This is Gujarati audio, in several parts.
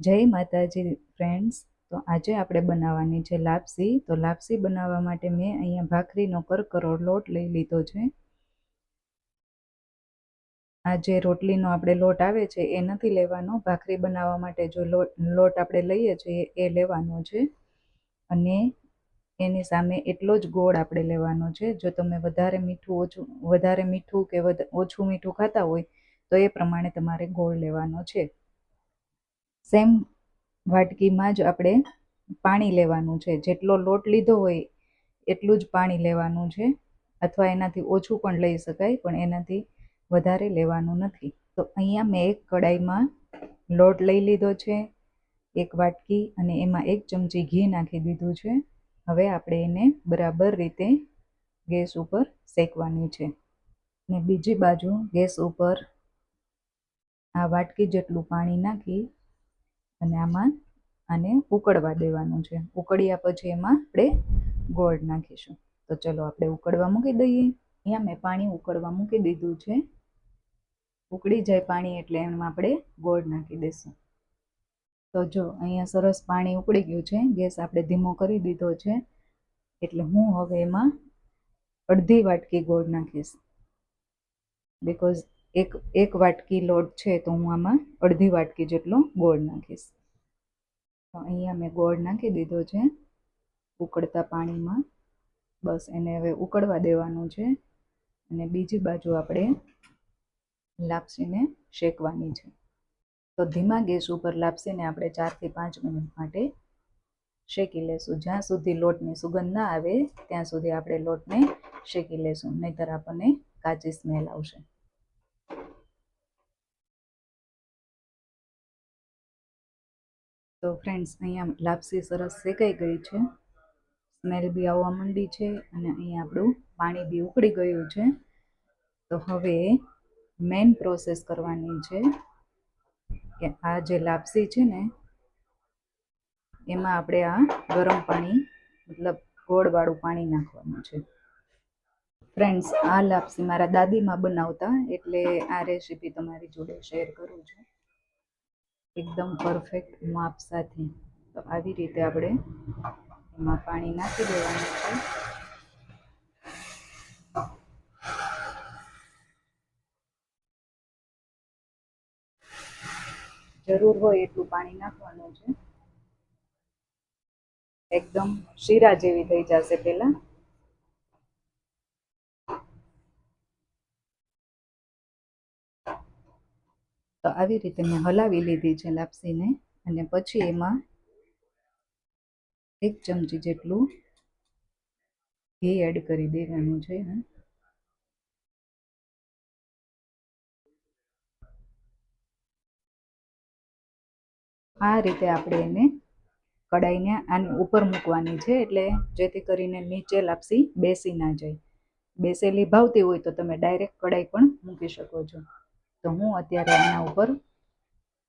જય માતાજી ફ્રેન્ડ્સ તો આજે આપણે બનાવવાની છે લાપસી. તો લાપસી બનાવવા માટે મેં અહીંયા ભાખરીનો કરકરો લોટ લઈ લીધો છે. આ જે રોટલીનો આપણે લોટ આવે છે એ નથી લેવાનો. ભાખરી બનાવવા માટે જો લોટ લોટ આપણે લઈએ છીએ એ લેવાનો છે. અને એની સામે એટલો જ ગોળ આપણે લેવાનો છે. જો તમે વધારે મીઠું ઓછું, વધારે મીઠું કે ઓછું મીઠું ખાતા હોય તો એ પ્રમાણે તમારે ગોળ લેવાનો છે. સેમ વાટકીમાં જ આપણે પાણી લેવાનું છે. જેટલો લોટ લીધો હોય એટલું જ પાણી લેવાનું છે. અથવા એનાથી ઓછું પણ લઈ શકાય, પણ એનાથી વધારે લેવાનું નથી. તો અહીંયા મેં એક કડાઈમાં લોટ લઈ લીધો છે, એક વાટકી અને એમાં એક ચમચી ઘી નાખી દીધું છે. હવે આપણે એને બરાબર રીતે ગેસ ઉપર શેકવાની છે. ને બીજી બાજુ ગેસ ઉપર આ વાટકી જેટલું પાણી નાખી અને આમાં આને ઉકળવા દેવાનું છે. ઉકળ્યા પછી એમાં આપણે ગોળ નાખીશું. તો ચલો આપણે ઉકળવા મૂકી દઈએ. અહીંયા મેં પાણી ઉકળવા મૂકી દીધું છે. ઉકળી જાય પાણી એટલે એમાં આપણે ગોળ નાખી દઈશું. તો જો અહીંયા સરસ પાણી ઉકળી ગયું છે. ગેસ આપણે ધીમો કરી દીધો છે. એટલે હું હવે એમાં અડધી વાટકી ગોળ નાખીશ. બિકોઝ એક એક વાટકી લોટ છે તો હું આમાં અડધી વાટકી જેટલો ગોળ નાખીશ. તો અહીંયા મેં ગોળ નાખી દીધો છે, ઉકળતા પાણીમાં. બસ એને હવે ઉકળવા દેવાનું છે અને બીજી બાજુ આપણે લાપસીને શેકવાની છે. તો ધીમા ગેસ ઉપર લાપસીને આપણે ચારથી પાંચ મિનિટ માટે શેકી લેશું. જ્યાં સુધી લોટની સુગંધ ના આવે, ત્યાં સુધી આપણે લોટને શેકી લેશું. નહીતર આપણને કાચી સ્મેલ આવશે. તો ફ્રેન્ડ્સ અહીંયા લાપસી સરસ શેકાઈ ગઈ છે. સ્મેલ બી આવવા માંડી છે અને અહીંયા આપણું પાણી બી ઉકળી ગયું છે. તો હવે મેઇન પ્રોસેસ કરવાની છે કે આ જે લાપસી છે ને, એમાં આપણે આ ગરમ પાણી, મતલબ ગોળવાળું પાણી નાખવાનું છે. ફ્રેન્ડ્સ આ લાપસી મારા દાદીમાં બનાવતા, એટલે આ રેસીપી તમારી જોડે શેર કરું છું. એકદમ પરફેક્ટ માપ સાથે. તો આવી રીતે આપણે એમાં પાણી નાખી દેવાનું છે. જરૂર હોય એટલું પાણી નાખવાનું છે. એકદમ શીરા જેવી થઈ જશે પેલા તો આવી રીતે મેં હલાવી લીધી છે લાપસીને અને પછી એમાં એક ચમચી જેટલું ઘી એડ કરી દેવાનું છે આ રીતે આપણે એને કડાઈને આની ઉપર મૂકવાની છે એટલે જેથી કરીને નીચે લાપસી બેસી ના જાય. બેસેલી ભાવતી હોય તો તમે ડાયરેક્ટ કડાઈ પણ મૂકી શકો છો. તો હું અત્યારે આના ઉપર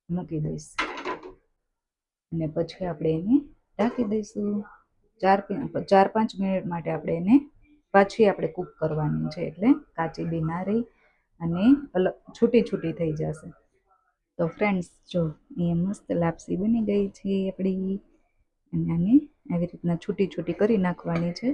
મૂકી દઈશ. અને પછી આપણે એને ઢાંકી દઈશું. ચાર ચાર પાંચ મિનિટ માટે આપણે એને પાછી આપણે કૂક કરવાની છે એટલે કાચી બી ના રહી અને અલગ છૂટી છૂટી થઈ જશે. તો ફ્રેન્ડ્સ જો એ મસ્ત લાપસી બની ગઈ છે આપણી. અને આને આવી રીતના છૂટી છૂટી કરી નાખવાની છે.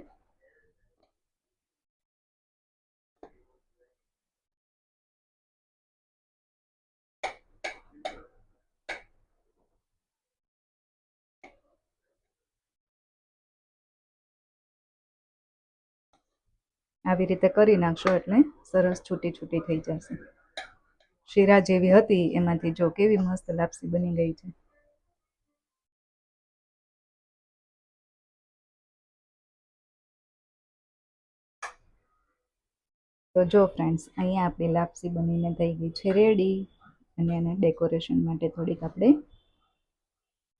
આવી રીતે કરી નાખશો એટલે સરસ છૂટી છૂટી થઈ જશે. શીરા જેવી હતી એમાંથી જો કેવી મસ્ત લાપસી બની ગઈ છે. તો જો ફ્રેન્ડ્સ અહીંયા આપણી લાપસી બનીને થઈ ગઈ છે રેડી અને એને ડેકોરેશન માટે થોડીક આપણે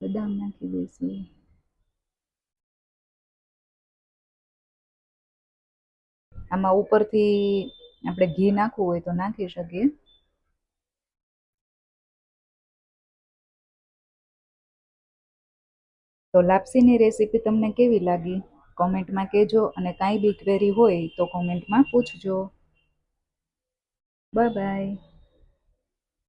બદામ નાખી દઈશું. આમાં ઉપરથી આપણે ઘી નાખવું હોય તો નાખી શકીએ. તો લાપસીની રેસીપી તમને કેવી લાગી? કોમેન્ટમાં કહેજો અને કાંઈ બી ક્વેરી હોય તો કોમેન્ટમાં પૂછજો. Bye bye.